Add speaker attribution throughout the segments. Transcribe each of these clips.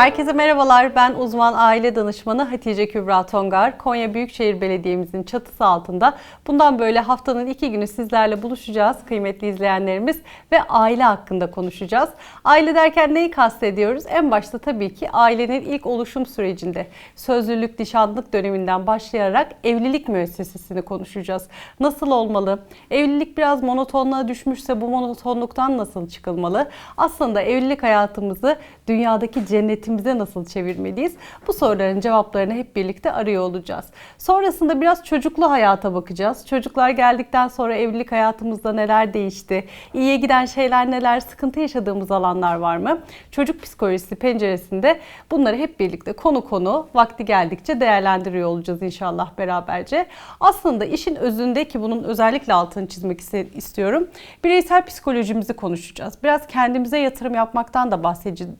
Speaker 1: Herkese merhabalar. Ben uzman aile danışmanı Hatice Kübra Tongar. Konya Büyükşehir Belediye'mizin çatısı altında bundan böyle haftanın iki günü sizlerle buluşacağız kıymetli izleyenlerimiz ve aile hakkında konuşacağız. Aile derken neyi kastediyoruz? En başta tabii ki ailenin ilk oluşum sürecinde sözlülük, nişanlık döneminden başlayarak evlilik müessesesini konuşacağız. Nasıl olmalı? Evlilik biraz monotonluğa düşmüşse bu monotonluktan nasıl çıkılmalı? Aslında evlilik hayatımızı dünyadaki cennetimize nasıl çevirmeliyiz? Bu soruların cevaplarını hep birlikte arıyor olacağız. Sonrasında biraz çocuklu hayata bakacağız. Çocuklar geldikten sonra evlilik hayatımızda neler değişti? İyiye giden şeyler neler? Sıkıntı yaşadığımız alanlar var mı? Çocuk psikolojisi penceresinde bunları hep birlikte konu konu vakti geldikçe değerlendiriyor olacağız inşallah beraberce. Aslında işin özünde ki bunun özellikle altını çizmek istiyorum. Bireysel psikolojimizi konuşacağız. Biraz kendimize yatırım yapmaktan da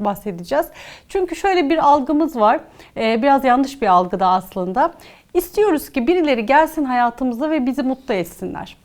Speaker 1: bahsedeceğiz. Çünkü şöyle bir algımız var. Ee, biraz yanlış bir algı da aslında. İstiyoruz ki birileri gelsin hayatımıza ve bizi mutlu etsinler.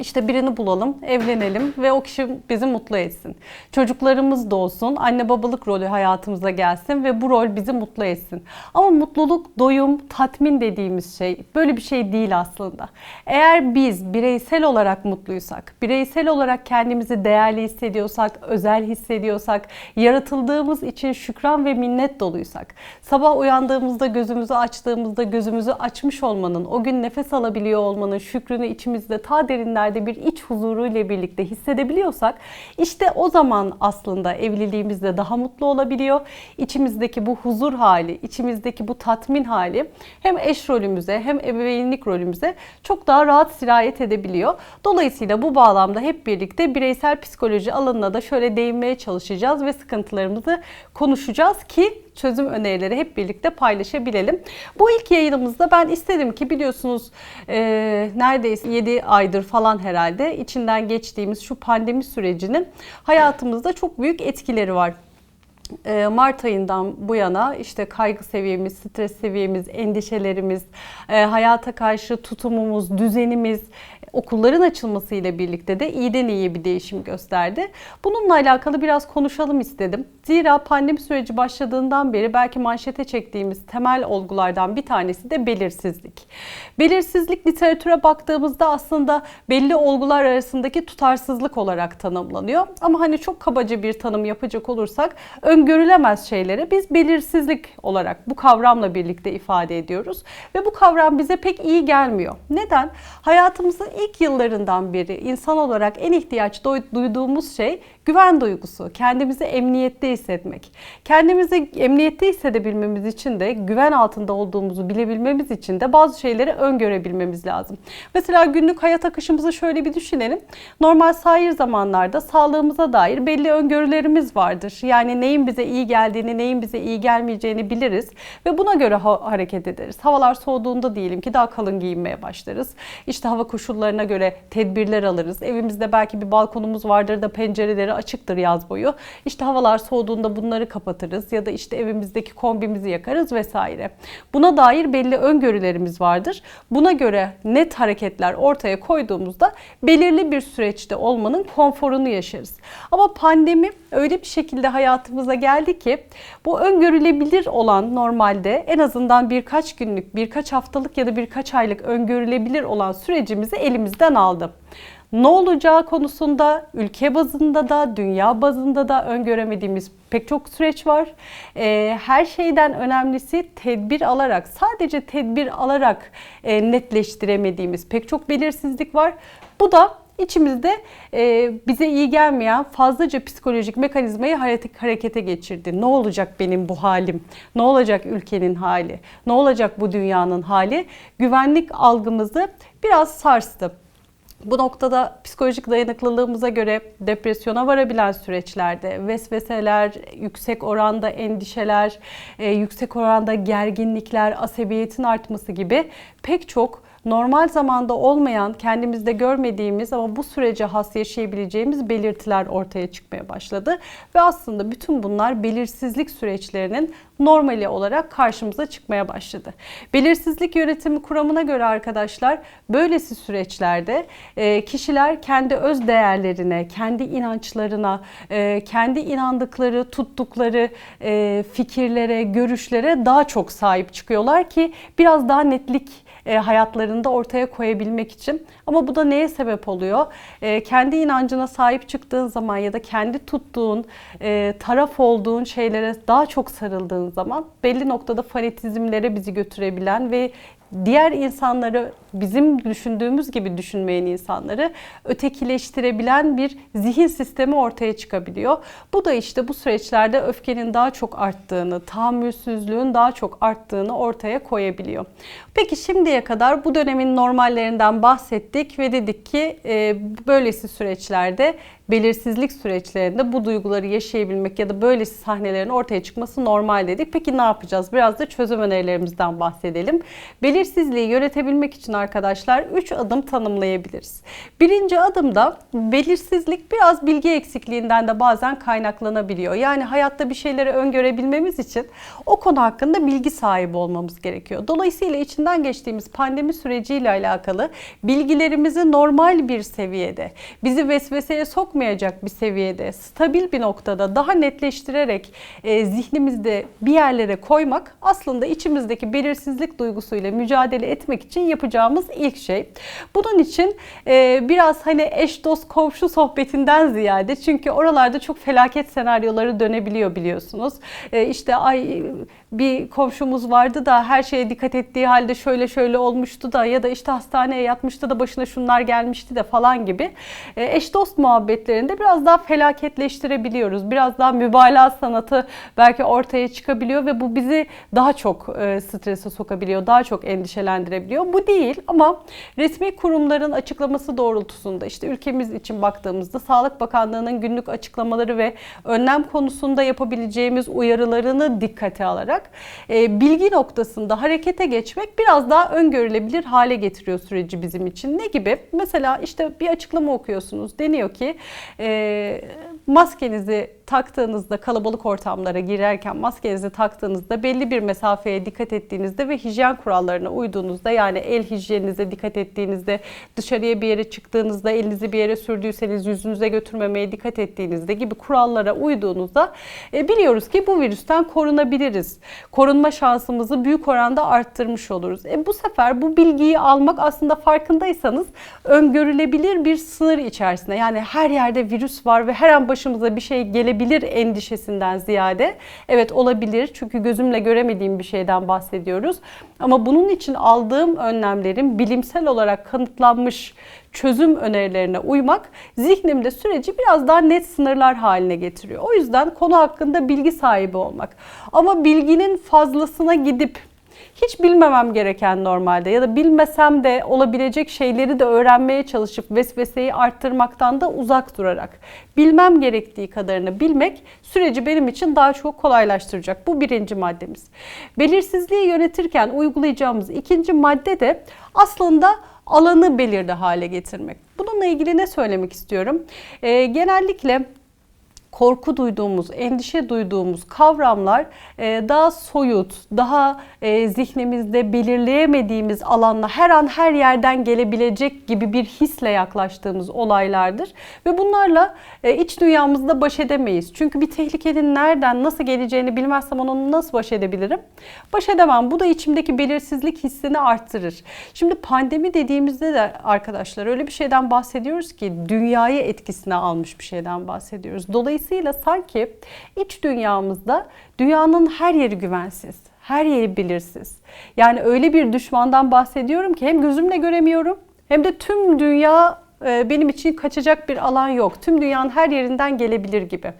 Speaker 1: İşte birini bulalım, evlenelim ve o kişi bizi mutlu etsin. Çocuklarımız da olsun, anne babalık rolü hayatımıza gelsin ve bu rol bizi mutlu etsin. Ama mutluluk, doyum, tatmin dediğimiz şey böyle bir şey değil aslında. Eğer biz bireysel olarak mutluysak, bireysel olarak kendimizi değerli hissediyorsak, özel hissediyorsak, yaratıldığımız için şükran ve minnet doluysak, sabah uyandığımızda gözümüzü açtığımızda gözümüzü açmış olmanın, o gün nefes alabiliyor olmanın şükrünü içimizde ta derinden ilişkilerde bir iç huzuru ile birlikte hissedebiliyorsak işte o zaman aslında evliliğimizde daha mutlu olabiliyor. İçimizdeki bu huzur hali, içimizdeki bu tatmin hali hem eş rolümüze hem ebeveynlik rolümüze çok daha rahat sirayet edebiliyor. Dolayısıyla bu bağlamda hep birlikte bireysel psikoloji alanına da şöyle değinmeye çalışacağız ve sıkıntılarımızı konuşacağız ki çözüm önerileri hep birlikte paylaşabilelim. Bu ilk yayınımızda ben istedim ki biliyorsunuz e, neredeyse 7 aydır falan herhalde içinden geçtiğimiz şu pandemi sürecinin hayatımızda çok büyük etkileri var. Mart ayından bu yana işte kaygı seviyemiz, stres seviyemiz, endişelerimiz, hayata karşı tutumumuz, düzenimiz, okulların açılmasıyla birlikte de iyiden iyiye bir değişim gösterdi. Bununla alakalı biraz konuşalım istedim. Zira pandemi süreci başladığından beri belki manşete çektiğimiz temel olgulardan bir tanesi de belirsizlik. Belirsizlik literatüre baktığımızda aslında belli olgular arasındaki tutarsızlık olarak tanımlanıyor. Ama hani çok kabaca bir tanım yapacak olursak öngörülemez şeylere biz belirsizlik olarak bu kavramla birlikte ifade ediyoruz. Ve bu kavram bize pek iyi gelmiyor. Neden? Hayatımızın ilk yıllarından beri insan olarak en ihtiyaç duyduğumuz şey güven duygusu. Kendimizi emniyette hissetmek. Kendimizi emniyette hissedebilmemiz için de güven altında olduğumuzu bilebilmemiz için de bazı şeyleri öngörebilmemiz lazım. Mesela günlük hayat akışımızı şöyle bir düşünelim. Normal sahir zamanlarda sağlığımıza dair belli öngörülerimiz vardır. Yani neyin bize iyi geldiğini, neyin bize iyi gelmeyeceğini biliriz ve buna göre ha- hareket ederiz. Havalar soğuduğunda diyelim ki daha kalın giyinmeye başlarız. İşte hava koşullarına göre tedbirler alırız. Evimizde belki bir balkonumuz vardır da pencereleri açıktır yaz boyu. İşte havalar soğuduğunda bunları kapatırız ya da işte evimizdeki kombimizi yakarız vesaire. Buna dair belli öngörülerimiz vardır. Buna göre net hareketler ortaya koyduğumuzda belirli bir süreçte olmanın konforunu yaşarız. Ama pandemi öyle bir şekilde hayatımıza geldi ki bu öngörülebilir olan normalde en azından birkaç günlük, birkaç haftalık ya da birkaç aylık öngörülebilir olan sürecimizi elimizden aldı ne olacağı konusunda ülke bazında da dünya bazında da öngöremediğimiz pek çok süreç var. Ee, her şeyden önemlisi tedbir alarak sadece tedbir alarak e, netleştiremediğimiz pek çok belirsizlik var. Bu da içimizde e, bize iyi gelmeyen fazlaca psikolojik mekanizmayı harekete geçirdi. Ne olacak benim bu halim? Ne olacak ülkenin hali? Ne olacak bu dünyanın hali? Güvenlik algımızı biraz sarstı. Bu noktada psikolojik dayanıklılığımıza göre depresyona varabilen süreçlerde vesveseler, yüksek oranda endişeler, e, yüksek oranda gerginlikler, asabiyetin artması gibi pek çok normal zamanda olmayan, kendimizde görmediğimiz ama bu sürece has yaşayabileceğimiz belirtiler ortaya çıkmaya başladı. Ve aslında bütün bunlar belirsizlik süreçlerinin normali olarak karşımıza çıkmaya başladı. Belirsizlik yönetimi kuramına göre arkadaşlar böylesi süreçlerde e, kişiler kendi öz değerlerine, kendi inançlarına, e, kendi inandıkları, tuttukları e, fikirlere, görüşlere daha çok sahip çıkıyorlar ki biraz daha netlik e, hayatlarında ortaya koyabilmek için. Ama bu da neye sebep oluyor? E, kendi inancına sahip çıktığın zaman ya da kendi tuttuğun, e, taraf olduğun şeylere daha çok sarıldığın zaman belli noktada fanatizmlere bizi götürebilen ve diğer insanları bizim düşündüğümüz gibi düşünmeyen insanları ötekileştirebilen bir zihin sistemi ortaya çıkabiliyor. Bu da işte bu süreçlerde öfkenin daha çok arttığını, tahammülsüzlüğün daha çok arttığını ortaya koyabiliyor. Peki şimdiye kadar bu dönemin normallerinden bahsettik ve dedik ki e, böylesi süreçlerde belirsizlik süreçlerinde bu duyguları yaşayabilmek ya da böylesi sahnelerin ortaya çıkması normal dedik. Peki ne yapacağız? Biraz da çözüm önerilerimizden bahsedelim. Belirsizliği yönetebilmek için arkadaşlar 3 adım tanımlayabiliriz. Birinci adımda belirsizlik biraz bilgi eksikliğinden de bazen kaynaklanabiliyor. Yani hayatta bir şeyleri öngörebilmemiz için o konu hakkında bilgi sahibi olmamız gerekiyor. Dolayısıyla içinden geçtiğimiz pandemi süreciyle alakalı bilgilerimizi normal bir seviyede, bizi vesveseye sokmayacak bir seviyede, stabil bir noktada daha netleştirerek e, zihnimizde bir yerlere koymak aslında içimizdeki belirsizlik duygusuyla mücadele etmek için yapacağımız ilk şey. Bunun için e, biraz hani eş dost komşu sohbetinden ziyade çünkü oralarda çok felaket senaryoları dönebiliyor biliyorsunuz. E, işte ay bir komşumuz vardı da her şeye dikkat ettiği halde şöyle şöyle olmuştu da ya da işte hastaneye yatmıştı da başına şunlar gelmişti de falan gibi e, eş dost muhabbetlerinde biraz daha felaketleştirebiliyoruz. Biraz daha mübalağa sanatı belki ortaya çıkabiliyor ve bu bizi daha çok e, strese sokabiliyor, daha çok endişelendirebiliyor. Bu değil ama resmi kurumların açıklaması doğrultusunda işte ülkemiz için baktığımızda Sağlık Bakanlığı'nın günlük açıklamaları ve önlem konusunda yapabileceğimiz uyarılarını dikkate alarak e, bilgi noktasında harekete geçmek biraz daha öngörülebilir hale getiriyor süreci bizim için. Ne gibi? Mesela işte bir açıklama okuyorsunuz. Deniyor ki e, maskenizi taktığınızda kalabalık ortamlara girerken maskenizi taktığınızda belli bir mesafeye dikkat ettiğinizde ve hijyen kurallarına uyduğunuzda yani el hijyeninize dikkat ettiğinizde dışarıya bir yere çıktığınızda elinizi bir yere sürdüyseniz yüzünüze götürmemeye dikkat ettiğinizde gibi kurallara uyduğunuzda e, biliyoruz ki bu virüsten korunabiliriz. Korunma şansımızı büyük oranda arttırmış oluruz. E, bu sefer bu bilgiyi almak aslında farkındaysanız öngörülebilir bir sınır içerisinde. Yani her yerde virüs var ve her an başımıza bir şey gelebilir endişesinden ziyade evet olabilir çünkü gözümle göremediğim bir şeyden bahsediyoruz. Ama bunun için aldığım önlemlerin bilimsel olarak kanıtlanmış çözüm önerilerine uymak zihnimde süreci biraz daha net sınırlar haline getiriyor. O yüzden konu hakkında bilgi sahibi olmak. Ama bilginin fazlasına gidip hiç bilmemem gereken normalde ya da bilmesem de olabilecek şeyleri de öğrenmeye çalışıp vesveseyi arttırmaktan da uzak durarak bilmem gerektiği kadarını bilmek süreci benim için daha çok kolaylaştıracak. Bu birinci maddemiz. Belirsizliği yönetirken uygulayacağımız ikinci madde de aslında alanı belirli hale getirmek. Bununla ilgili ne söylemek istiyorum? Ee, genellikle korku duyduğumuz, endişe duyduğumuz kavramlar e, daha soyut, daha e, zihnimizde belirleyemediğimiz alanla her an her yerden gelebilecek gibi bir hisle yaklaştığımız olaylardır. Ve bunlarla e, iç dünyamızda baş edemeyiz. Çünkü bir tehlikenin nereden, nasıl geleceğini bilmezsem onu nasıl baş edebilirim? Baş edemem. Bu da içimdeki belirsizlik hissini arttırır. Şimdi pandemi dediğimizde de arkadaşlar öyle bir şeyden bahsediyoruz ki dünyayı etkisine almış bir şeyden bahsediyoruz. Dolayısıyla Dolayısıyla sanki iç dünyamızda dünyanın her yeri güvensiz, her yeri belirsiz. Yani öyle bir düşmandan bahsediyorum ki hem gözümle göremiyorum hem de tüm dünya e, benim için kaçacak bir alan yok. Tüm dünyanın her yerinden gelebilir gibi.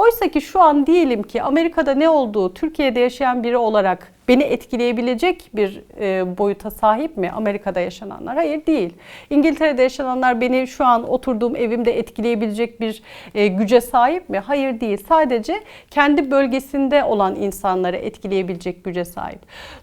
Speaker 1: Oysa ki şu an diyelim ki Amerika'da ne olduğu Türkiye'de yaşayan biri olarak beni etkileyebilecek bir e, boyuta sahip mi Amerika'da yaşananlar? Hayır değil. İngiltere'de yaşananlar beni şu an oturduğum evimde etkileyebilecek bir e, güce sahip mi? Hayır değil. Sadece kendi bölgesinde olan insanları etkileyebilecek güce sahip.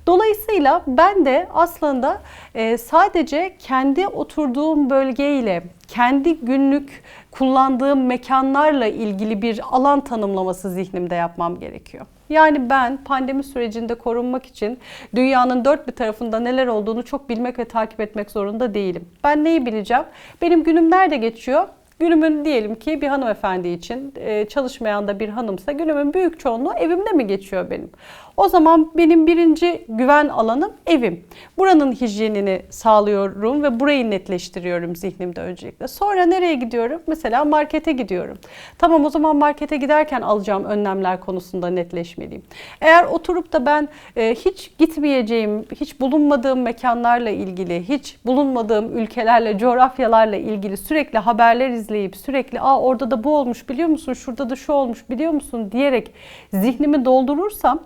Speaker 1: Dolayısıyla ben de aslında e, sadece kendi oturduğum bölgeyle kendi günlük kullandığım mekanlarla ilgili bir alan tanımlaması zihnimde yapmam gerekiyor. Yani ben pandemi sürecinde korunmak için dünyanın dört bir tarafında neler olduğunu çok bilmek ve takip etmek zorunda değilim. Ben neyi bileceğim? Benim günüm nerede geçiyor? Günümün diyelim ki bir hanımefendi için e, çalışmayan da bir hanımsa günümün büyük çoğunluğu evimde mi geçiyor benim? O zaman benim birinci güven alanım evim. Buranın hijyenini sağlıyorum ve burayı netleştiriyorum zihnimde öncelikle. Sonra nereye gidiyorum? Mesela markete gidiyorum. Tamam o zaman markete giderken alacağım önlemler konusunda netleşmeliyim. Eğer oturup da ben e, hiç gitmeyeceğim, hiç bulunmadığım mekanlarla ilgili, hiç bulunmadığım ülkelerle, coğrafyalarla ilgili sürekli haberler izleyip sürekli aa orada da bu olmuş biliyor musun, şurada da şu olmuş biliyor musun diyerek zihnimi doldurursam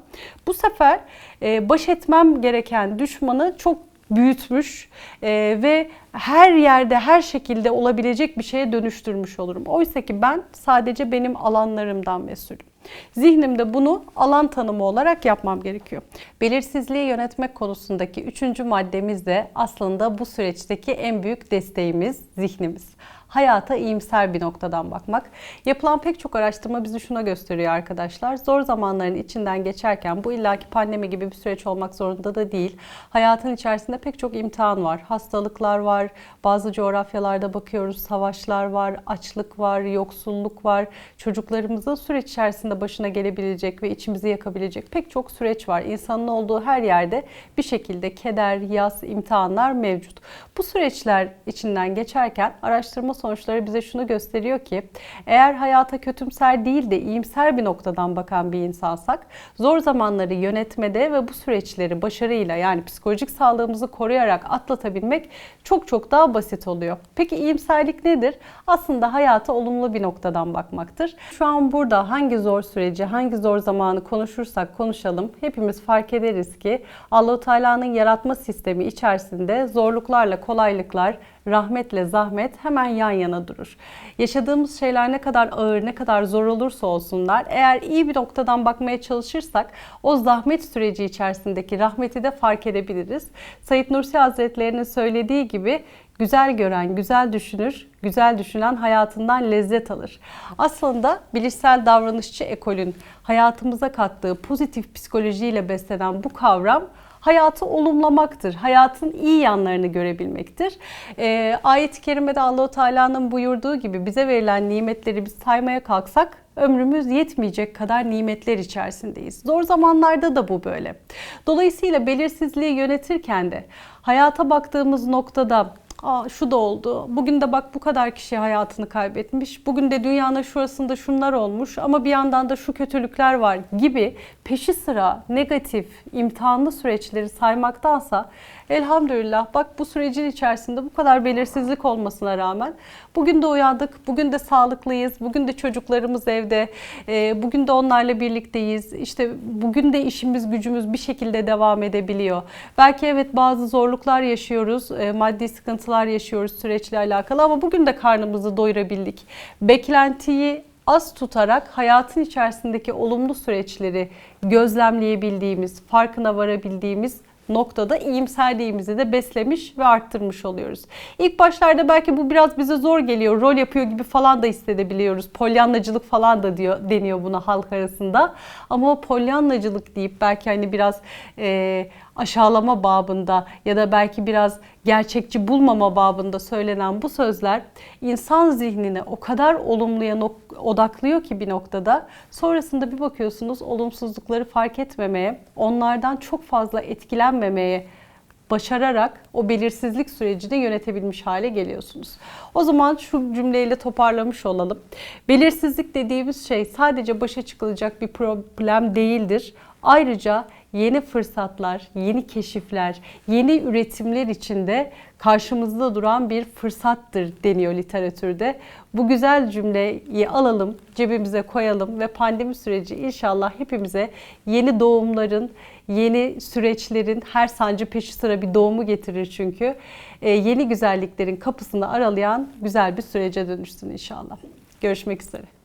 Speaker 1: bu sefer e, baş etmem gereken düşmanı çok büyütmüş e, ve her yerde her şekilde olabilecek bir şeye dönüştürmüş olurum. Oysa ki ben sadece benim alanlarımdan mesulüm. Zihnimde bunu alan tanımı olarak yapmam gerekiyor. Belirsizliği yönetmek konusundaki üçüncü maddemiz de aslında bu süreçteki en büyük desteğimiz zihnimiz hayata iyimser bir noktadan bakmak. Yapılan pek çok araştırma bizi şuna gösteriyor arkadaşlar. Zor zamanların içinden geçerken bu illaki pandemi gibi bir süreç olmak zorunda da değil. Hayatın içerisinde pek çok imtihan var. Hastalıklar var. Bazı coğrafyalarda bakıyoruz savaşlar var, açlık var, yoksulluk var. Çocuklarımızın süreç içerisinde başına gelebilecek ve içimizi yakabilecek pek çok süreç var. İnsanın olduğu her yerde bir şekilde keder, yas, imtihanlar mevcut. Bu süreçler içinden geçerken araştırma sonuçları bize şunu gösteriyor ki eğer hayata kötümser değil de iyimser bir noktadan bakan bir insansak zor zamanları yönetmede ve bu süreçleri başarıyla yani psikolojik sağlığımızı koruyarak atlatabilmek çok çok daha basit oluyor. Peki iyimserlik nedir? Aslında hayata olumlu bir noktadan bakmaktır. Şu an burada hangi zor süreci, hangi zor zamanı konuşursak konuşalım hepimiz fark ederiz ki Allahu Teala'nın yaratma sistemi içerisinde zorluklarla kolaylıklar, rahmetle zahmet hemen yan yana durur. Yaşadığımız şeyler ne kadar ağır, ne kadar zor olursa olsunlar eğer iyi bir noktadan bakmaya çalışırsak o zahmet süreci içerisindeki rahmeti de fark edebiliriz. Said Nursi Hazretleri'nin söylediği gibi güzel gören, güzel düşünür, güzel düşünen hayatından lezzet alır. Aslında bilişsel davranışçı ekolün hayatımıza kattığı pozitif psikolojiyle beslenen bu kavram hayatı olumlamaktır. Hayatın iyi yanlarını görebilmektir. E, Ayet-i Kerime'de Allahu Teala'nın buyurduğu gibi bize verilen nimetleri biz saymaya kalksak ömrümüz yetmeyecek kadar nimetler içerisindeyiz. Zor zamanlarda da bu böyle. Dolayısıyla belirsizliği yönetirken de hayata baktığımız noktada Aa, şu da oldu. Bugün de bak bu kadar kişi hayatını kaybetmiş. Bugün de dünyanın şurasında şunlar olmuş ama bir yandan da şu kötülükler var gibi peşi sıra negatif, imtihanlı süreçleri saymaktansa elhamdülillah bak bu sürecin içerisinde bu kadar belirsizlik olmasına rağmen bugün de uyandık, bugün de sağlıklıyız, bugün de çocuklarımız evde, e, bugün de onlarla birlikteyiz. İşte bugün de işimiz gücümüz bir şekilde devam edebiliyor. Belki evet bazı zorluklar yaşıyoruz, e, maddi sıkıntılar yaşıyoruz süreçle alakalı ama bugün de karnımızı doyurabildik. Beklentiyi az tutarak hayatın içerisindeki olumlu süreçleri gözlemleyebildiğimiz, farkına varabildiğimiz noktada iyimserliğimizi de beslemiş ve arttırmış oluyoruz. İlk başlarda belki bu biraz bize zor geliyor. Rol yapıyor gibi falan da hissedebiliyoruz. Polyanlacılık falan da diyor deniyor buna halk arasında. Ama o polyanlacılık deyip belki hani biraz e, aşağılama babında ya da belki biraz gerçekçi bulmama babında söylenen bu sözler insan zihnini o kadar olumluya odaklıyor ki bir noktada sonrasında bir bakıyorsunuz olumsuzlukları fark etmemeye, onlardan çok fazla etkilenmemeye başararak o belirsizlik sürecini yönetebilmiş hale geliyorsunuz. O zaman şu cümleyle toparlamış olalım. Belirsizlik dediğimiz şey sadece başa çıkılacak bir problem değildir. Ayrıca yeni fırsatlar, yeni keşifler, yeni üretimler içinde karşımızda duran bir fırsattır deniyor literatürde. Bu güzel cümleyi alalım, cebimize koyalım ve pandemi süreci inşallah hepimize yeni doğumların, yeni süreçlerin her sancı peşi sıra bir doğumu getirir çünkü. Ee, yeni güzelliklerin kapısını aralayan güzel bir sürece dönüşsün inşallah. Görüşmek üzere.